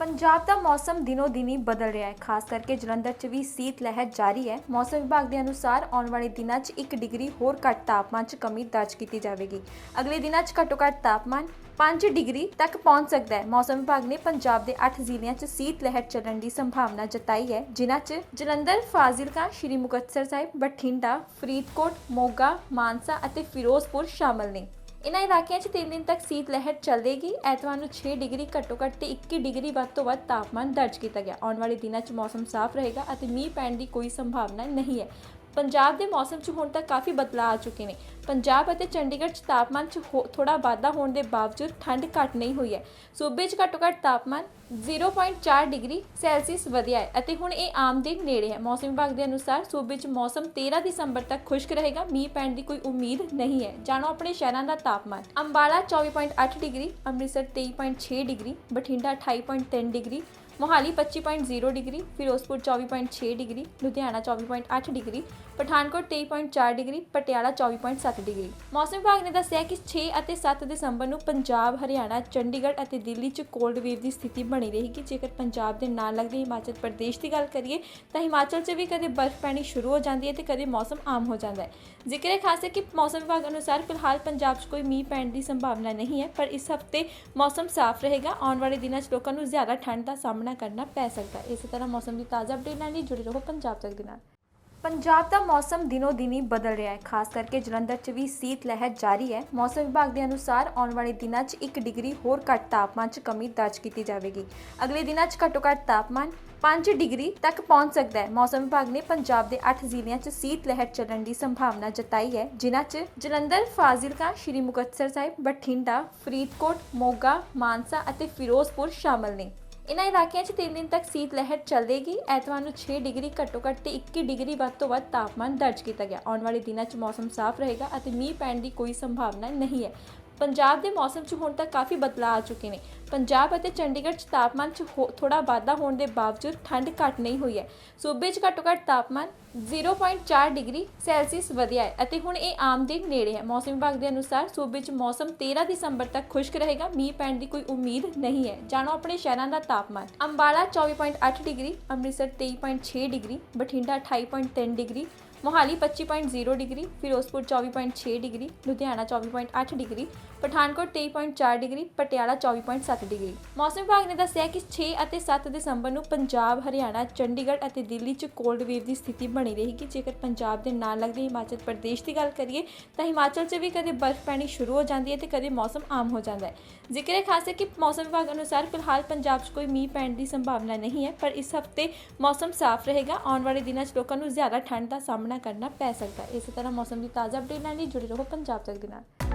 ਪੰਜਾਬ ਦਾ ਮੌਸਮ ਦਿਨੋ ਦਿਨੀ ਬਦਲ ਰਿਹਾ ਹੈ। ਖਾਸ ਕਰਕੇ ਜਲੰਧਰ 'ਚ ਵੀ ਸੀਤ ਲਹਿਰ ਜਾਰੀ ਹੈ। ਮੌਸਮ ਵਿਭਾਗ ਦੇ ਅਨੁਸਾਰ ਆਉਣ ਵਾਲੇ ਦਿਨਾਂ 'ਚ 1 ਡਿਗਰੀ ਹੋਰ ਘੱਟ ਤਾਪਮਾਨ 'ਚ ਕਮੀ ਦਰਜ ਕੀਤੀ ਜਾਵੇਗੀ। ਅਗਲੇ ਦਿਨਾਂ 'ਚ ਘੱਟੋ ਘੱਟ ਤਾਪਮਾਨ 5 ਡਿਗਰੀ ਤੱਕ ਪਹੁੰਚ ਸਕਦਾ ਹੈ। ਮੌਸਮ ਵਿਭਾਗ ਨੇ ਪੰਜਾਬ ਦੇ 8 ਜ਼ਿਲ੍ਹਿਆਂ 'ਚ ਸੀਤ ਲਹਿਰ ਚੱਲਣ ਦੀ ਸੰਭਾਵਨਾ ਜਤਾਈ ਹੈ। ਜਿਨ੍ਹਾਂ 'ਚ ਜਲੰਧਰ, ਫਾਜ਼ਿਲਕਾ, ਸ਼੍ਰੀ ਮੁਕਤਸਰ ਸਾਹਿਬ, ਬਠਿੰਡਾ, ਫਰੀਦਕੋਟ, ਮੋਗਾ, ਮਾਨਸਾ ਅਤੇ ਫਿਰੋਜ਼ਪੁਰ ਸ਼ਾਮਲ ਨੇ। ਇਨ੍ਹਾਂ ਇਲਾਕਿਆਂ 'ਚ 3 ਦਿਨ ਤੱਕ ਸੀਤ ਲਹਿਰ ਚੱਲੇਗੀ। ਐਤਵਾਰ ਨੂੰ 6 ਡਿਗਰੀ, ਘੱਟੋ ਘੱਟ ਤੇ 21 ਡਿਗਰੀ ਵੱਧ ਤੋਂ ਵੱਧ ਤਾਪਮਾਨ ਦਰਜ ਕੀਤਾ ਗਿਆ। ਆਉਣ ਵਾਲੇ ਦਿਨਾਂ 'ਚ ਮੌਸਮ ਸਾਫ਼ ਰਹੇਗਾ ਅਤੇ ਮੀਂਹ ਪੈਣ ਦੀ ਕੋਈ ਸੰਭਾਵਨਾ ਨਹੀਂ ਹੈ। ਪੰਜਾਬ ਦੇ ਮੌਸਮ 'ਚ ਹੁਣ ਤੱਕ ਕਾਫੀ ਬਦਲਾਅ ਆ ਚੁੱਕੇ ਨੇ। ਪੰਜਾਬ ਅਤੇ ਚੰਡੀਗੜ੍ਹ 'ਚ ਤਾਪਮਾਨ 'ਚ ਥੋੜਾ ਵਾਧਾ ਹੋਣ ਦੇ ਬਾਵਜੂਦ ਠੰਡ ਘੱਟ ਨਹੀਂ ਹੋਈ ਹੈ। ਸੂਬੇ 'ਚ ਘੱਟੋ ਘੱਟ ਤਾਪਮਾਨ 0.4 ਡਿਗਰੀ ਸੈਲਸੀਅਸ ਵਧਿਆ ਹੈ ਅਤੇ ਹੁਣ ਇਹ ਆਮ ਦੇ ਨੇੜੇ ਹੈ। ਮੌਸਮ ਵਿਭਾਗ ਦੇ ਅਨੁਸਾਰ ਸੂਬੇ 'ਚ ਮੌਸਮ 13 ਦਸੰਬਰ ਤੱਕ ਖੁਸ਼ਕ ਰਹੇਗਾ, ਮੀਂਹ ਪੈਣ ਦੀ ਕੋਈ ਉਮੀਦ ਨਹੀਂ ਹੈ। ਜਾਣੋ ਆਪਣੇ ਸ਼ਹਿਰਾਂ ਦਾ ਤਾਪਮਾਨ। Ambala 24.8 degree, Amritsar 23.6 degree, Bathinda 28.3 degree, Mohali 25.0 degree, Firozpur 24.6 degree, Ludhiana 24.8 degree, Pathankot 23.4 degree, Patiala 24.7 degree ਮੌਸਮ ਵਿਭਾਗ ਨੇ ਦੱਸਿਆ ਕਿ 6 ਅਤੇ 7 ਦਸੰਬਰ ਨੂੰ ਪੰਜਾਬ, ਹਰਿਆਣਾ, ਚੰਡੀਗੜ੍ਹ ਅਤੇ ਦਿੱਲੀ 'ਚ ਕੋਲਡ ਵੇਵ ਦੀ ਸਥਿਤੀ ਬਣੀ ਰਹੇਗੀ। ਜੇਕਰ ਪੰਜਾਬ ਦੇ ਨਾਲ ਲੱਗਦੇ ਹਿਮਾਚਲ ਪ੍ਰਦੇਸ਼ ਦੀ ਗੱਲ ਕਰੀਏ, ਤਾਂ ਹਿਮਾਚਲ 'ਚ ਵੀ ਕਦੇ ਬਰਫ਼ ਪੈਣੀ ਸ਼ੁਰੂ ਹੋ ਜਾਂਦੀ ਹੈ ਤੇ ਕਦੇ ਮੌਸਮ ਆਮ ਹੋ ਜਾਂਦਾ ਹੈ। ਜ਼ਿਕਰ ਹੈ ਖਾਸ ਹੈ ਕਿ ਮੌਸਮ ਵਿਭਾਗ ਅਨੁਸਾਰ ਫਿਲਹਾਲ ਪੰਜਾਬ 'ਚ ਕੋਈ ਮੀਂਹ ਪੈਣ ਦੀ ਸੰਭਾਵਨਾ ਨਹੀਂ ਹੈ, ਪਰ ਇਸ ਹਫ਼ਤੇ ਮੌਸਮ ਸਾਫ਼ ਰਹੇਗਾ। ਆਉਣ ਵਾਲੇ ਦਿਨਾਂ 'ਚ ਲੋਕਾਂ ਨੂੰ ਜ਼ਿਆਦਾ ਠੰਡ ਦਾ ਸਾਹਮਣਾ ਕਰਨਾ ਪੈ ਸਕਦਾ ਹੈ। ਇਸੇ ਤਰ੍ਹਾਂ ਮੌਸਮ ਦੀ ਤਾਜ਼ਾ ਅਪਡੇਟ ਲੈਣ ਲਈ ਜੁੜੇ ਰਹੋ ਪੰਜਾਬ ਤੱਕ ਦੇ ਨਾਲ। ਪੰਜਾਬ ਦਾ ਮੌਸਮ ਦਿਨੋ ਦਿਨੀ ਬਦਲ ਰਿਹਾ ਹੈ। ਖਾਸ ਕਰਕੇ ਜਲੰਧਰ 'ਚ ਵੀ ਸੀਤ ਲਹਿਰ ਜਾਰੀ ਹੈ। ਮੌਸਮ ਵਿਭਾਗ ਦੇ ਅਨੁਸਾਰ ਆਉਣ ਵਾਲੇ ਦਿਨਾਂ 'ਚ 1 ਡਿਗਰੀ ਹੋਰ ਘੱਟ ਤਾਪਮਾਨ 'ਚ ਕਮੀ ਦਰਜ ਕੀਤੀ ਜਾਵੇਗੀ। ਅਗਲੇ ਦਿਨਾਂ 'ਚ ਘੱਟੋ ਘੱਟ ਤਾਪਮਾਨ 5 ਡਿਗਰੀ ਤੱਕ ਪਹੁੰਚ ਸਕਦਾ ਹੈ। ਮੌਸਮ ਵਿਭਾਗ ਨੇ ਪੰਜਾਬ ਦੇ 8 ਜ਼ਿਲ੍ਹਿਆਂ 'ਚ ਸੀਤ ਲਹਿਰ ਚੱਲਣ ਦੀ ਸੰਭਾਵਨਾ ਜਤਾਈ ਹੈ ਜਿਨ੍ਹਾਂ 'ਚ ਜਲੰਧਰ, ਫਾਜ਼ਿਲਕਾ, ਸ਼੍ਰੀ ਮੁਕਤਸਰ ਸਾਹਿਬ, ਬਠਿੰਡਾ, ਫਰੀਦਕੋਟ, ਮੋਗਾ, ਮਾਨਸਾ ਅਤੇ ਫਿਰੋਜ਼ਪੁਰ ਸ਼ਾਮਲ ਨੇ। ਇਨ੍ਹਾਂ ਇਲਾਕਿਆਂ 'ਚ 3 ਦਿਨ ਤੱਕ ਸੀਤ ਲਹਿਰ ਚੱਲੇਗੀ। ਐਤਵਾਰ ਨੂੰ 6 ਡਿਗਰੀ, ਘੱਟੋ ਘੱਟ ਤੇ 21 ਡਿਗਰੀ ਵੱਧ ਤੋਂ ਵੱਧ ਤਾਪਮਾਨ ਦਰਜ ਕੀਤਾ ਗਿਆ। ਆਉਣ ਵਾਲੇ ਦਿਨਾਂ 'ਚ ਮੌਸਮ ਸਾਫ਼ ਰਹੇਗਾ ਅਤੇ ਮੀਂਹ ਪੈਣ ਦੀ ਕੋਈ ਸੰਭਾਵਨਾ ਨਹੀਂ ਹੈ। ਪੰਜਾਬ ਦੇ ਮੌਸਮ 'ਚ ਹੁਣ ਤੱਕ ਕਾਫੀ ਬਦਲਾਅ ਆ ਚੁੱਕੇ ਨੇ। ਪੰਜਾਬ ਅਤੇ ਚੰਡੀਗੜ੍ਹ 'ਚ ਤਾਪਮਾਨ 'ਚ ਥੋੜਾ ਵਾਧਾ ਹੋਣ ਦੇ ਬਾਵਜੂਦ ਠੰਡ ਘੱਟ ਨਹੀਂ ਹੋਈ ਹੈ। ਸੂਬੇ 'ਚ ਘੱਟੋ ਘੱਟ ਤਾਪਮਾਨ 0.4 ਡਿਗਰੀ ਸੈਲਸੀਅਸ ਵਧਿਆ ਹੈ ਅਤੇ ਹੁਣ ਇਹ ਆਮ ਦੇ ਨੇੜੇ ਹੈ। ਮੌਸਮ ਵਿਭਾਗ ਦੇ ਅਨੁਸਾਰ ਸੂਬੇ 'ਚ ਮੌਸਮ 13 ਦਸੰਬਰ ਤੱਕ ਖੁਸ਼ਕ ਰਹੇਗਾ। ਮੀਂਹ ਪੈਣ ਦੀ ਕੋਈ ਉਮੀਦ ਨਹੀਂ ਹੈ। ਜਾਣੋ ਆਪਣੇ ਸ਼ਹਿਰਾਂ ਦਾ ਤਾਪਮਾਨ। Ambala 24.8 degree, Amritsar 23.6 degree, Bathinda 28.3 degree, Mohali 25.0 degree, Firozpur 24.6 degree, Ludhiana 24.8 degree Pathankot 23.4 degree, Patiala 24.7 degree. ਮੌਸਮ ਵਿਭਾਗ ਨੇ ਦੱਸਿਆ ਕਿ 6 ਅਤੇ 7 ਦਸੰਬਰ ਨੂੰ ਪੰਜਾਬ, ਹਰਿਆਣਾ, ਚੰਡੀਗੜ੍ਹ ਅਤੇ ਦਿੱਲੀ 'ਚ ਕੋਲਡ ਵੇਵ ਦੀ ਸਥਿਤੀ ਬਣੀ ਰਹੇਗੀ। ਜੇਕਰ ਪੰਜਾਬ ਦੇ ਨਾਲ ਲੱਗਦੇ ਹਿਮਾਚਲ ਪ੍ਰਦੇਸ਼ ਦੀ ਗੱਲ ਕਰੀਏ, ਤਾਂ ਹਿਮਾਚਲ 'ਚ ਵੀ ਕਦੇ ਬਰਫ਼ ਪੈਣੀ ਸ਼ੁਰੂ ਹੋ ਜਾਂਦੀ ਹੈ ਤੇ ਕਦੇ ਮੌਸਮ ਆਮ ਹੋ ਜਾਂਦਾ ਹੈ। ਜ਼ਿਕਰ ਹੈ ਖਾਸ ਹੈ ਕਿ ਮੌਸਮ ਵਿਭਾਗ ਅਨੁਸਾਰ ਫਿਲਹਾਲ ਪੰਜਾਬ 'ਚ ਕੋਈ ਮੀਂਹ ਪੈਣ ਦੀ ਸੰਭਾਵਨਾ ਨਹੀਂ ਹੈ, ਪਰ ਇਸ ਹਫ਼ਤੇ ਮੌਸਮ ਸਾਫ਼ ਰਹੇਗਾ। ਆਉਣ ਵਾਲੇ ਦਿਨਾਂ 'ਚ ਲੋਕਾਂ ਨੂੰ ਜ਼ਿਆਦਾ ਠੰਡ ਦਾ ਸਾਹਮਣਾ ਕਰਨਾ ਪੈ ਸਕਦਾ ਹੈ। ਇਸੇ ਤਰ੍ਹਾਂ ਮੌਸਮ ਦੀ ਤਾਜ਼ਾ ਅਪਡੇਟ ਨਾਲ ਲਈ ਜੁੜੇ ਰਹੋ ਪੰਜਾਬ ਤੱਕ ਦੇ ਨਾਲ।